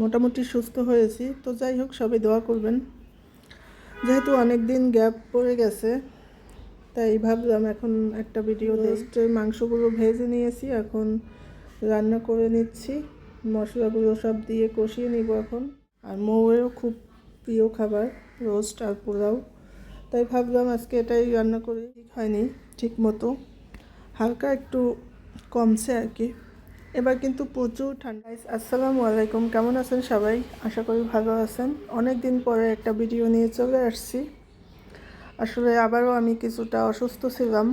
মোটামুটি সুস্থ হয়েছি। তো যাই হোক সবাই দোয়া করবেন। যেহেতু অনেক দিন গ্যাপ পড়ে গেছে তাই ভাবলাম এখন একটা ভিডিও টেস্টের মাংসগুলো ভেজে নিয়েছি। এখন রান্না করে নিচ্ছি। মশলাগুলো সব দিয়ে কষিয়ে নিব এখন। আর মৌয়েরও খুব প্রিয় খাবার রোস্ট আর পোলাও। তাই ভাবলাম আজকে এটাই রান্না করে। ঠিক হয়নি ঠিক মতো হালকা একটু কমছে আর কি। এবার কিন্তু প্রচুর ঠান্ডা। আসসালামু আলাইকুম, কেমন আছেন সবাই? আশা করি ভালো আছেন। অনেক দিন পরে একটা ভিডিও নিয়ে চলে আসছি। আসলে আবারও আমি কিছুটা অসুস্থ ছিলাম।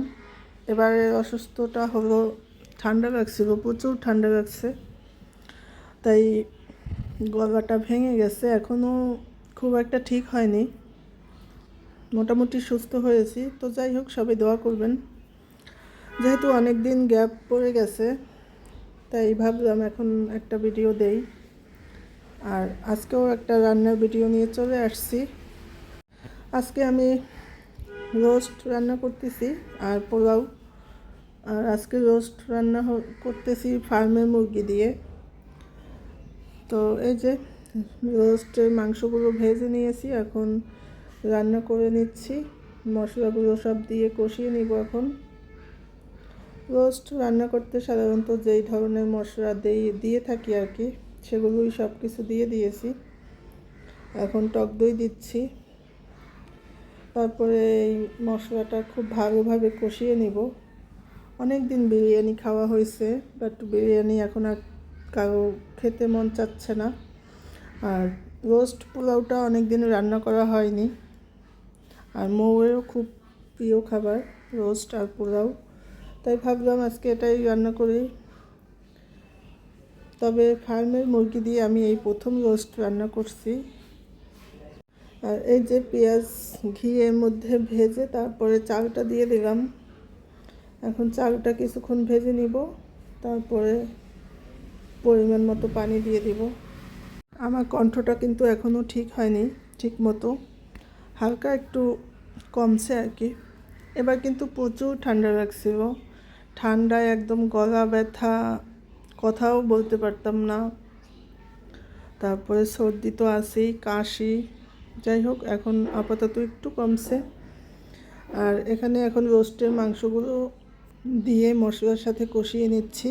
এবারে অসুস্থটা হলো, ঠান্ডা লাগছিল, প্রচুর ঠান্ডা লাগছে। তাই গলাটা ভেঙে গেছে এখনও খুব একটা ঠিক হয়নি। মোটামুটি সুস্থ হয়েছি। তো যাই হোক, সবাই দোয়া করবেন। যেহেতু অনেক দিন গ্যাপ পড়ে গেছে তাই ভাবলাম এখন একটা ভিডিও দেই। আর আজকেও একটা রান্নার ভিডিও নিয়ে চলে আসছি। আজকে আমি রোস্ট রান্না করতেছি আর পোলাও। আর আজকে রোস্ট রান্না করতেছি ফার্মের মুরগি দিয়ে। তো এই যে রোস্টের মাংসগুলো ভেজে নিয়েছি, এখন রান্না করে নিচ্ছি। মশলাগুলো সব দিয়ে কষিয়ে নিব এখন। রোস্ট রান্না করতে সাধারণত যেই ধরনের মশলা দিয়ে দিয়ে থাকি আর কি, সেগুলোই সব কিছু দিয়ে দিয়েছি। এখন টক দই দিচ্ছি। তারপরে এই মশলাটা খুব ভালোভাবে কষিয়ে নিব। অনেক দিন বিরিয়ানি খাওয়া হয়েছে বাট বিরিয়ানি এখন আর কারও খেতে মন চাচ্ছে না। আর রোস্ট পোলাওটা অনেক দিন রান্না করা হয়নি। আর মৌয়েরও খুব প্রিয় খাবার রোস্ট আর পোলাও। তাই ভাবলাম আজকে এটাই রান্না করি। তবে ফার্মের মুরগি দিয়ে আমি এই প্রথম রোস্ট রান্না করছি। আর এই যে পেঁয়াজ ঘি এর মধ্যে ভেজে তারপরে চালটা দিয়ে দিলাম। এখন চালটা কিছুক্ষণ ভেজে নিব, তারপরে পরিমাণ মতো পানি দিয়ে দিব। আমার কণ্ঠটা কিন্তু এখনও ঠিক হয়নি, ঠিক মতো। হালকা একটু কমছে আর কি। এবার কিন্তু প্রচুর ঠান্ডা লাগছিল। ঠান্ডায় একদম গলা ব্যথা, কথাও বলতে পারতাম না। তারপরে সর্দি তো আসেই কাশি। যাই হোক, এখন আপাতত একটু কমছে। আর এখানে এখন রোস্টের মাংসগুলো দিয়ে মশলার সাথে কষিয়ে নিচ্ছি।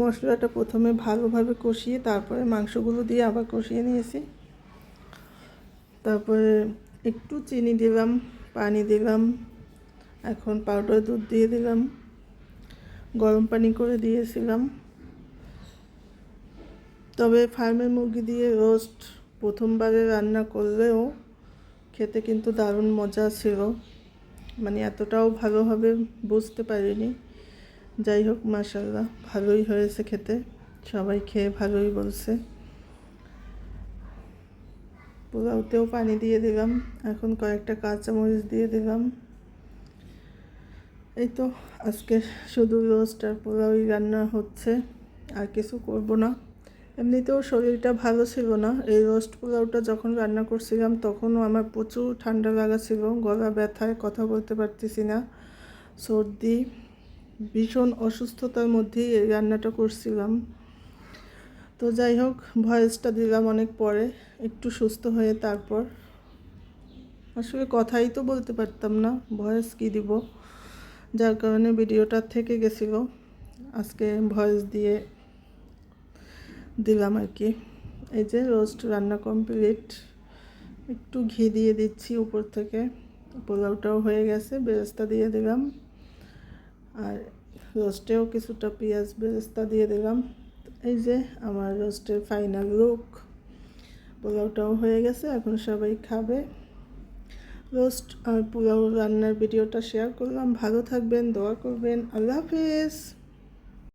মশলাটা প্রথমে ভালোভাবে কষিয়ে তারপরে মাংসগুলো দিয়ে আবার কষিয়ে নিয়েছি। তারপরে একটু চিনি দিলাম, পানি দিলাম। এখন পাউডার দুধ দিয়ে দিলাম। গরম পানি করে দিয়েছিলাম। তবে ফার্মের মুরগি দিয়ে রোস্ট প্রথমবারে রান্না করলেও খেতে কিন্তু দারুণ মজা ছিল। মানে এতটাও ভালোভাবে বুঝতে পারিনি। যাই হোক মাসাল্লাহ ভালোই হয়েছে খেতে। সবাই খেয়ে ভালোই বলছে। পোলাওতেও পানি দিয়ে দিলাম। এখন কয়েকটা কাঁচামরিচ দিয়ে দিলাম। এই তো, আজকে শুধু রোস্ট আর পোলাওই রান্না হচ্ছে, আর কিছু করব না। এমনিতেও শরীরটা ভালো ছিল না। এই রোস্ট পোলাওটা যখন রান্না করছিলাম, তখনও আমার প্রচুর ঠান্ডা লাগা ছিল, গলা ব্যথায় কথা বলতে পারতেছি না। সর্দি, ভীষণ অসুস্থতার মধ্যেই এই রান্নাটা করছিলাম। তো যাই হোক, ভয়েসটা দিলাম অনেক পরে, একটু সুস্থ হয়ে তারপর। আসলে কথাই তো বলতে পারতাম না, ভয়েস কি দিব? যার কারণে ভিডিওটা থেকে গেছিল। আজকে ভয়েস দিয়ে দিলাম আর কি। এই যে রোস্ট রান্না কমপ্লিট একটু ঘি দিয়ে দিচ্ছি উপর থেকে। পোলাওটাও হয়ে গেছে, বেরেস্তা দিয়ে দিলাম। আর রোস্টেও কিছুটা পেঁয়াজ বেরেস্তা দিয়ে দিলাম। এই যে আমার রোস্টের ফাইনাল লুক পোলাওটাও হয়ে গেছে, এখন সবাই খাবে। রোস্ট আর পোলাও রান্নার ভিডিওটা শেয়ার করলাম। ভালো থাকবেন দোয়া করবেন। আল্লাহ হাফেজ।